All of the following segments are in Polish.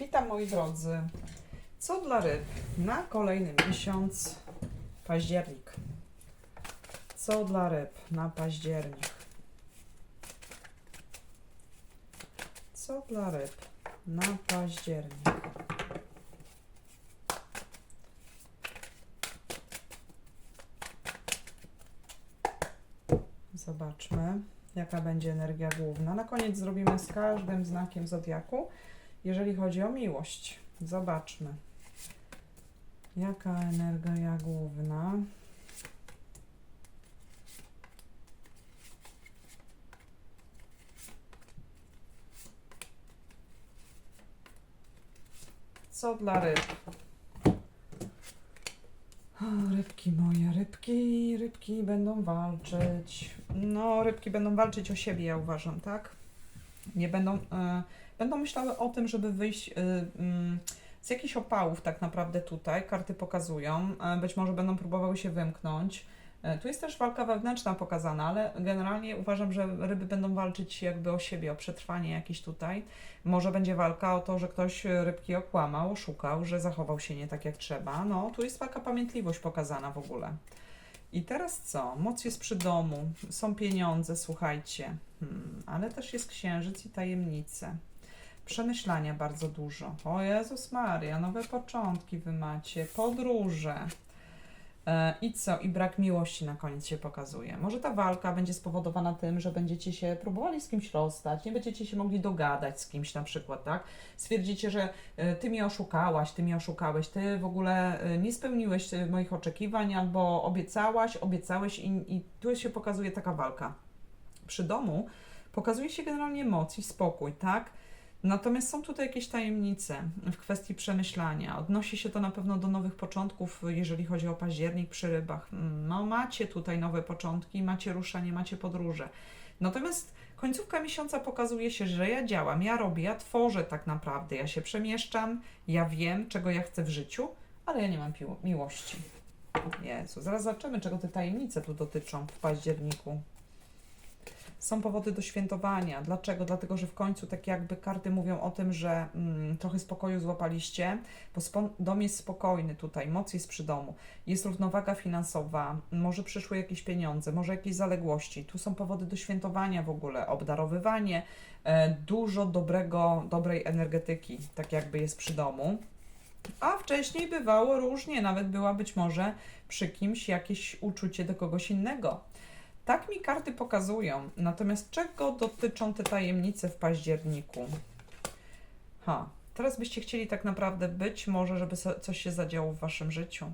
Witam moi drodzy. Co dla ryb na kolejny miesiąc październik? Co dla ryb na październik? Co dla ryb na październik? Zobaczmy, jaka będzie energia główna. Na koniec zrobimy z każdym znakiem zodiaku, jeżeli chodzi o miłość. Zobaczmy, jaka energia główna. Co dla ryb? O, rybki moje, rybki, rybki będą walczyć. No, rybki będą walczyć o siebie, ja uważam, tak? Nie będą, e, będą myślały o tym, żeby wyjść e, mm, z jakichś opałów tak naprawdę tutaj, karty pokazują. E, być może będą próbowały się wymknąć. E, tu jest też walka wewnętrzna pokazana, ale generalnie uważam, że ryby będą walczyć jakby o siebie, o przetrwanie jakieś tutaj. Może będzie walka o to, że ktoś rybki okłamał, oszukał, że zachował się nie tak jak trzeba. No, tu jest taka pamiętliwość pokazana w ogóle. I teraz co? Moc jest przy domu, są pieniądze, słuchajcie, hmm, ale też jest księżyc i tajemnice. Przemyślania bardzo dużo. O Jezus Maria, nowe początki wy macie, podróże. E, I co? I brak miłości na koniec się pokazuje. Może ta walka będzie spowodowana tym, że będziecie się próbowali z kimś rozstać, nie będziecie się mogli dogadać z kimś na przykład, tak? Stwierdzicie, że e, ty mnie oszukałaś, ty mnie oszukałeś, ty w ogóle e, nie spełniłeś moich oczekiwań, albo obiecałaś, obiecałeś i, i tu się pokazuje taka walka. Przy domu pokazuje się generalnie moc i spokój, tak? Natomiast są tutaj jakieś tajemnice w kwestii przemyślania. Odnosi się to na pewno do nowych początków, jeżeli chodzi o październik przy rybach. No, macie tutaj nowe początki, macie ruszanie, macie podróże. Natomiast końcówka miesiąca pokazuje się, że ja działam, ja robię, ja tworzę tak naprawdę, ja się przemieszczam, ja wiem, czego ja chcę w życiu, ale ja nie mam miłości. Jezu, zaraz zobaczymy, czego te tajemnice tu dotyczą w październiku. Są powody do świętowania. Dlaczego? Dlatego, że w końcu tak jakby karty mówią o tym, że mm, trochę spokoju złapaliście, bo dom jest spokojny tutaj, moc jest przy domu, jest równowaga finansowa, może przyszły jakieś pieniądze, może jakieś zaległości. Tu są powody do świętowania w ogóle, obdarowywanie, e, dużo dobrego, dobrej energetyki, tak jakby jest przy domu. A wcześniej bywało różnie, nawet była być może przy kimś jakieś uczucie do kogoś innego. Tak mi karty pokazują. Natomiast czego dotyczą te tajemnice w październiku? Ha, teraz byście chcieli tak naprawdę być może, żeby coś się zadziało w waszym życiu.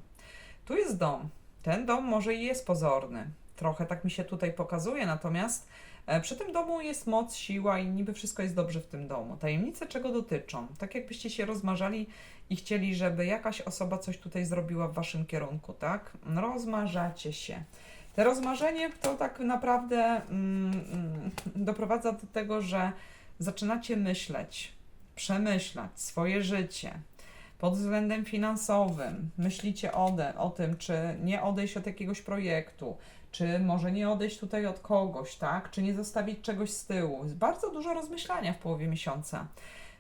Tu jest dom. Ten dom może i jest pozorny. Trochę tak mi się tutaj pokazuje, natomiast e, przy tym domu jest moc, siła i niby wszystko jest dobrze w tym domu. Tajemnice czego dotyczą? Tak jakbyście się rozmarzali i chcieli, żeby jakaś osoba coś tutaj zrobiła w waszym kierunku, tak? Rozmarzacie się. Te rozmarzenie to tak naprawdę mm, mm, doprowadza do tego, że zaczynacie myśleć, przemyślać swoje życie pod względem finansowym. Myślicie o, o tym, czy nie odejść od jakiegoś projektu, czy może nie odejść tutaj od kogoś, tak? Czy nie zostawić czegoś z tyłu. Jest bardzo dużo rozmyślania w połowie miesiąca.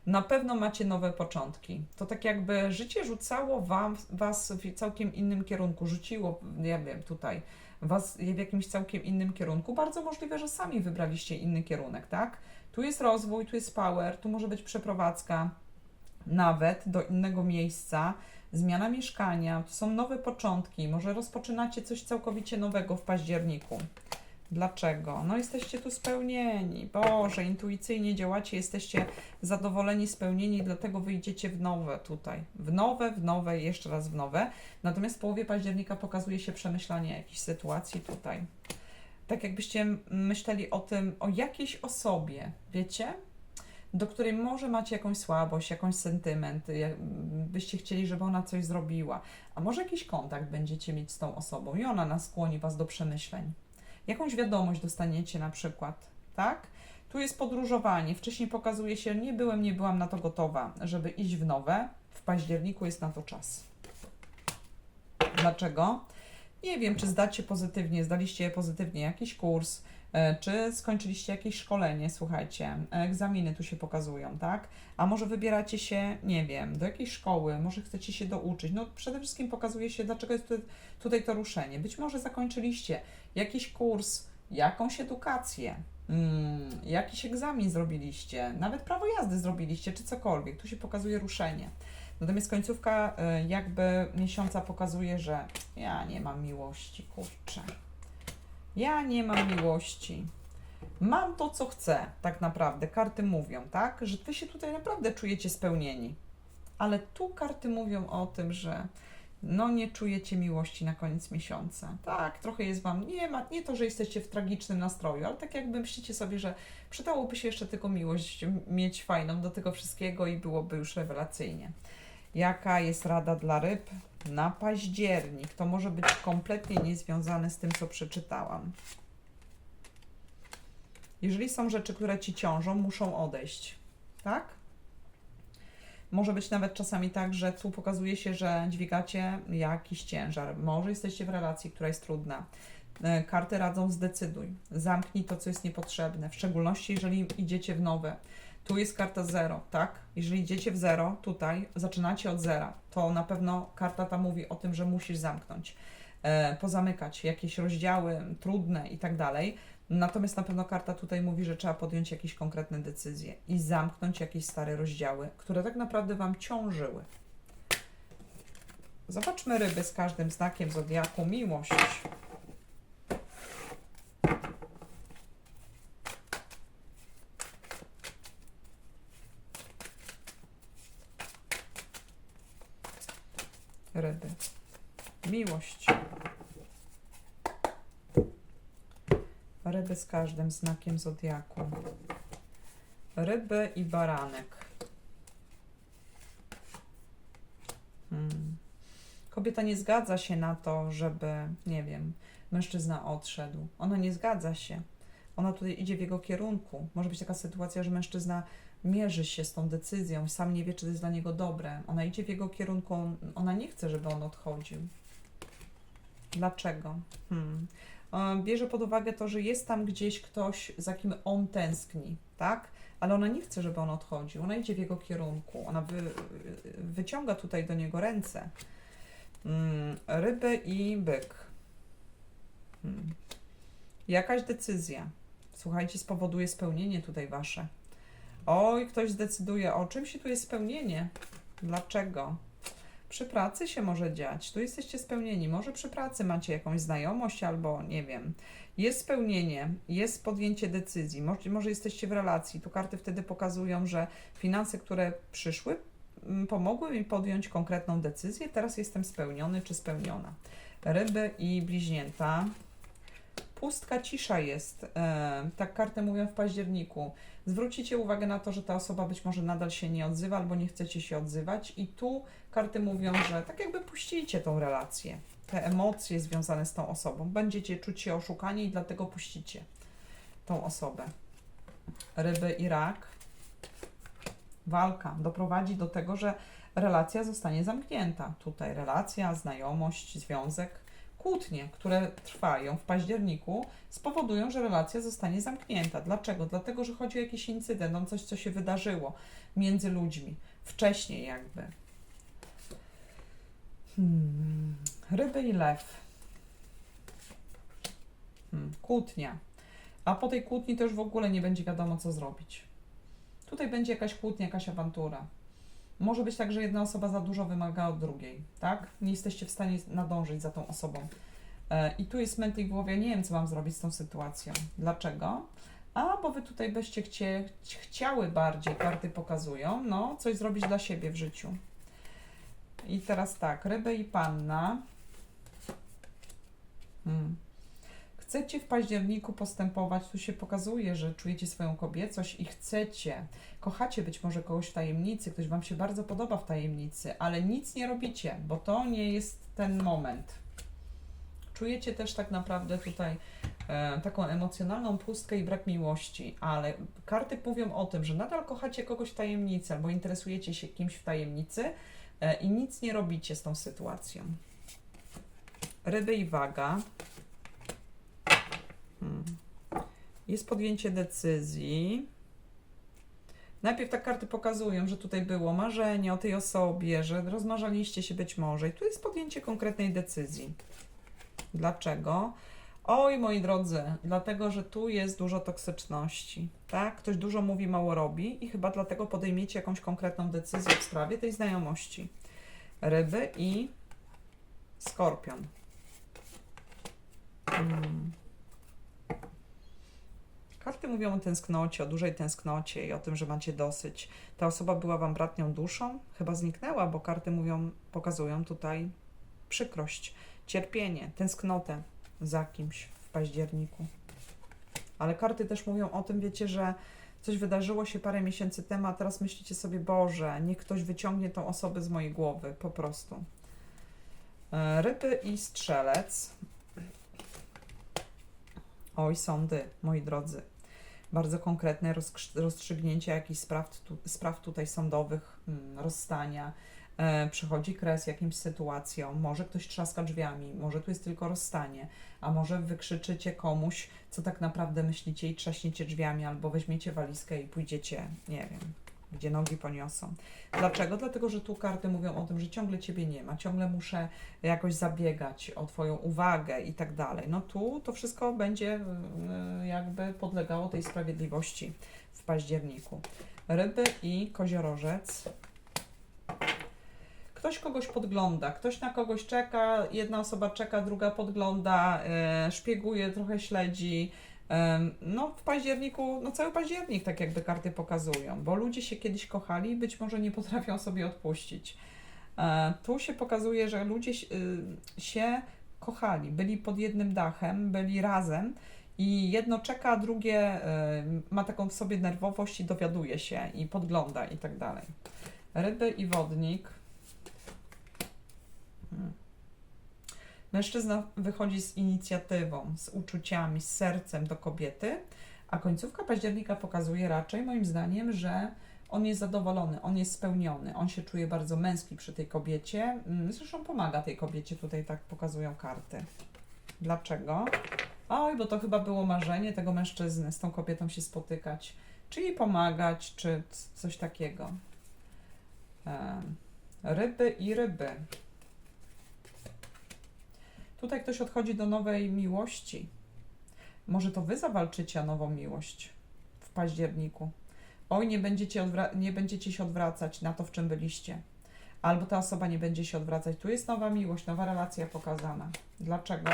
Na pewno macie nowe początki. To tak jakby życie rzucało wam, was w całkiem innym kierunku, rzuciło, nie wiem, tutaj was w jakimś całkiem innym kierunku. Bardzo możliwe, że sami wybraliście inny kierunek, tak? Tu jest rozwój, tu jest power, tu może być przeprowadzka nawet do innego miejsca, zmiana mieszkania, to są nowe początki, może rozpoczynacie coś całkowicie nowego w październiku. Dlaczego? No jesteście tu spełnieni. Boże, intuicyjnie działacie, jesteście zadowoleni, spełnieni, dlatego wyjdziecie w nowe tutaj. W nowe, w nowe jeszcze raz w nowe. Natomiast w połowie października pokazuje się przemyślanie jakichś sytuacji tutaj. Tak jakbyście myśleli o tym, o jakiejś osobie, wiecie? Do której może macie jakąś słabość, jakąś sentyment, byście chcieli, żeby ona coś zrobiła. A może jakiś kontakt będziecie mieć z tą osobą i ona nas skłoni was do przemyśleń. Jakąś wiadomość dostaniecie na przykład, tak? Tu jest podróżowanie. Wcześniej pokazuje się, nie byłem, nie byłam na to gotowa, żeby iść w nowe. W październiku jest na to czas. Dlaczego? Nie wiem, czy zdacie pozytywnie, zdaliście pozytywnie jakiś kurs, E, Czy skończyliście jakieś szkolenie, słuchajcie, egzaminy tu się pokazują, tak? A może wybieracie się, nie wiem, do jakiejś szkoły, może chcecie się douczyć. No przede wszystkim pokazuje się, dlaczego jest tutaj, tutaj to ruszenie. Być może zakończyliście jakiś kurs, jakąś edukację, mm, jakiś egzamin zrobiliście, nawet prawo jazdy zrobiliście, czy cokolwiek. Tu się pokazuje ruszenie. Natomiast końcówka y, jakby miesiąca pokazuje, że ja nie mam miłości, kurczę. Ja nie mam miłości. Mam to, co chcę, tak naprawdę. Karty mówią, tak? Że wy się tutaj naprawdę czujecie spełnieni. Ale tu karty mówią o tym, że no nie czujecie miłości na koniec miesiąca. Tak, trochę jest wam, nie ma, nie to, że jesteście w tragicznym nastroju, ale tak jakby myślicie sobie, że przydałoby się jeszcze tylko miłość mieć fajną do tego wszystkiego i byłoby już rewelacyjnie. Jaka jest rada dla ryb na październik? To może być kompletnie niezwiązane z tym, co przeczytałam. Jeżeli są rzeczy, które ci ciążą, muszą odejść. Tak? Może być nawet czasami tak, że tu pokazuje się, że dźwigacie jakiś ciężar. Może jesteście w relacji, która jest trudna. E, Karty radzą zdecyduj. Zamknij to, co jest niepotrzebne. W szczególności, jeżeli idziecie w nowe. Tu jest karta zero, tak? Jeżeli idziecie w zero, tutaj zaczynacie od zera, to na pewno karta ta mówi o tym, że musisz zamknąć, e, pozamykać jakieś rozdziały trudne i tak dalej. Natomiast na pewno karta tutaj mówi, że trzeba podjąć jakieś konkretne decyzje i zamknąć jakieś stare rozdziały, które tak naprawdę Wam ciążyły. Zobaczmy ryby z każdym znakiem zodiaku. Miłość. Ryby. Miłość. Ryby z każdym znakiem zodiaku. Ryby i baranek. Hmm. Kobieta nie zgadza się na to, żeby, nie wiem, mężczyzna odszedł. Ona nie zgadza się. Ona tutaj idzie w jego kierunku. Może być taka sytuacja, że mężczyzna mierzy się z tą decyzją, sam nie wie, czy to jest dla niego dobre. Ona idzie w jego kierunku, on- ona nie chce, żeby on odchodził. Dlaczego? Hmm. E, Bierze pod uwagę to, że jest tam gdzieś ktoś, za kim on tęskni, tak? Ale ona nie chce, żeby on odchodził. Ona idzie w jego kierunku. Ona wy, wyciąga tutaj do niego ręce. Mm, ryby i byk. Hmm. Jakaś decyzja, słuchajcie, spowoduje spełnienie tutaj wasze. Oj, ktoś zdecyduje o czymś i tu jest spełnienie. Dlaczego? Przy pracy się może dziać. Tu jesteście spełnieni. Może przy pracy macie jakąś znajomość albo nie wiem. Jest spełnienie, jest podjęcie decyzji. Może, może jesteście w relacji. Tu karty wtedy pokazują, że finanse, które przyszły, mm, pomogły mi podjąć konkretną decyzję. Teraz jestem spełniony czy spełniona. Ryby i bliźnięta. Pustka cisza jest. E, tak karty mówią w październiku. Zwrócicie uwagę na to, że ta osoba być może nadal się nie odzywa albo nie chcecie się odzywać i tu karty mówią, że tak jakby puścicie tą relację, te emocje związane z tą osobą. Będziecie czuć się oszukani i dlatego puścicie tą osobę. Ryby i rak. Walka doprowadzi do tego, że relacja zostanie zamknięta. Tutaj relacja, znajomość, związek, kłótnie, które trwają w październiku, spowodują, że relacja zostanie zamknięta. Dlaczego? Dlatego, że chodzi o jakiś incydent, o coś, co się wydarzyło między ludźmi, wcześniej jakby. Hmm. Ryby i lew. Hmm. Kłótnia. A po tej kłótni to już w ogóle nie będzie wiadomo, co zrobić. Tutaj będzie jakaś kłótnia, jakaś awantura. Może być tak, że jedna osoba za dużo wymaga od drugiej, tak? Nie jesteście w stanie nadążyć za tą osobą. E, I tu jest mętlik w głowie, nie wiem, co mam zrobić z tą sytuacją. Dlaczego? A, bo wy tutaj byście chcie, chciały bardziej, karty pokazują, no, coś zrobić dla siebie w życiu. I teraz tak, ryby i panna. Hmm. Chcecie w październiku postępować, tu się pokazuje, że czujecie swoją kobiecość i chcecie, kochacie być może kogoś w tajemnicy, ktoś Wam się bardzo podoba w tajemnicy, ale nic nie robicie, bo to nie jest ten moment. Czujecie też tak naprawdę tutaj e, taką emocjonalną pustkę i brak miłości, ale karty mówią o tym, że nadal kochacie kogoś w tajemnicy albo interesujecie się kimś w tajemnicy e, i nic nie robicie z tą sytuacją. Ryby i waga. Hmm. Jest podjęcie decyzji. Najpierw tak karty pokazują, że tutaj było marzenie o tej osobie, że rozmarzaliście się być może. I tu jest podjęcie konkretnej decyzji. Dlaczego? Oj, moi drodzy, dlatego, że tu jest dużo toksyczności, tak? Ktoś dużo mówi, mało robi i chyba dlatego podejmiecie jakąś konkretną decyzję w sprawie tej znajomości. Ryby i skorpion. Hmm. Karty mówią o tęsknocie, o dużej tęsknocie i o tym, że macie dosyć. Ta osoba była wam bratnią duszą, chyba zniknęła, bo karty mówią, pokazują tutaj przykrość, cierpienie, tęsknotę za kimś w październiku. Ale karty też mówią o tym, wiecie, że coś wydarzyło się parę miesięcy temu, a teraz myślicie sobie, Boże, niech ktoś wyciągnie tą osobę z mojej głowy, po prostu. E, Ryby i strzelec. Oj, sądy, moi drodzy. Bardzo konkretne rozstrzygnięcie jakichś spraw, tu, spraw tutaj sądowych, mm, rozstania. E, przychodzi kres jakimś sytuacjom, może ktoś trzaska drzwiami, może tu jest tylko rozstanie, a może wykrzyczycie komuś, co tak naprawdę myślicie i trzaśniecie drzwiami, albo weźmiecie walizkę i pójdziecie, nie wiem, gdzie nogi poniosą. Dlaczego? Dlatego, że tu karty mówią o tym, że ciągle Ciebie nie ma, ciągle muszę jakoś zabiegać o Twoją uwagę i tak dalej. No tu to wszystko będzie y, jakby podlegało tej sprawiedliwości w październiku. Ryby i koziorożec. Ktoś kogoś podgląda, ktoś na kogoś czeka, jedna osoba czeka, druga podgląda, e, szpieguje, trochę śledzi. No, w październiku, no cały październik, tak jakby karty pokazują, bo ludzie się kiedyś kochali i być może nie potrafią sobie odpuścić. E, Tu się pokazuje, że ludzie się- y, się kochali, byli pod jednym dachem, byli razem i jedno czeka, a drugie y, ma taką w sobie nerwowość i dowiaduje się i podgląda i tak dalej. Ryby i wodnik. Hmm. Mężczyzna wychodzi z inicjatywą, z uczuciami, z sercem do kobiety, a końcówka października pokazuje raczej, moim zdaniem, że on jest zadowolony, on jest spełniony, on się czuje bardzo męski przy tej kobiecie. Mm, Zresztą pomaga tej kobiecie, tutaj tak pokazują karty. Dlaczego? Oj, bo to chyba było marzenie tego mężczyzny, z tą kobietą się spotykać, czy jej pomagać, czy coś takiego. Ryby i ryby. Tutaj ktoś odchodzi do nowej miłości. Może to wy zawalczycie o nową miłość w październiku. Oj, nie będziecie, nie będziecie się odwracać na to, w czym byliście. Albo ta osoba nie będzie się odwracać. Tu jest nowa miłość, nowa relacja pokazana. Dlaczego?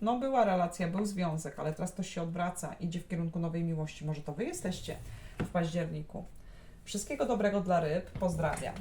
No, była relacja, był związek, ale teraz ktoś się odwraca, idzie w kierunku nowej miłości. Może to wy jesteście w październiku. Wszystkiego dobrego dla ryb. Pozdrawiam.